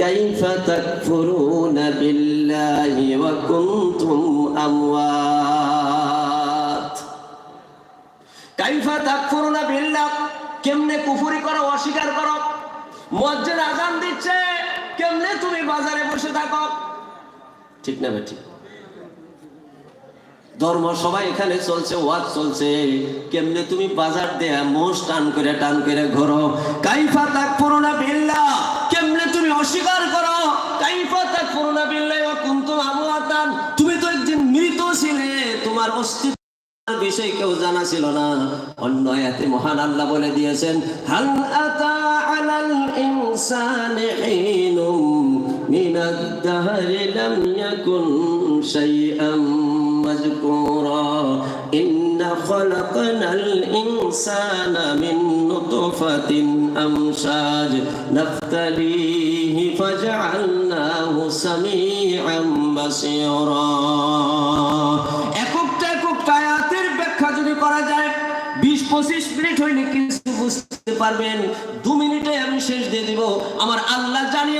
كيف تكفرون بالله وكنتم أموات كيف تكفرون بالله কেমনে কুফুরি করো অস্বীকার করো মসজিদ আজান দিচ্ছে কেমনে তুমি বাজারে বসে থাকো ঠিক না বেঠিক ধর্ম সবাই এখানে চলছে ওয়াজ চলছে কেমনে তুমি বাজার দেয়া মোষ টান করে টান করে ঘোরো কাইফা তাক পুরোনা তোমার অস্তিত্ব বিষয় কেউ জানা ছিল না। অন্য আয়াতে মহান আল্লাহ বলে দিয়েছেন, হাল আতা আলাল ইনসানি হিনুম মিনাদ দাহরি লাম ইয়াকুন শাইআম মাযকুরা ইন্না খালাকনাল ইনসানা মিন নুতফাতিন আমশাজ নাফতালিহি ফাজআলনাহু সামিআম বাসীরা। বিশ পঁচিশ মিনিট হইলে কিছু বুঝতে পারবেন, দু মিনিটে আমি শেষ দিয়ে দিব। আমার আল্লাহ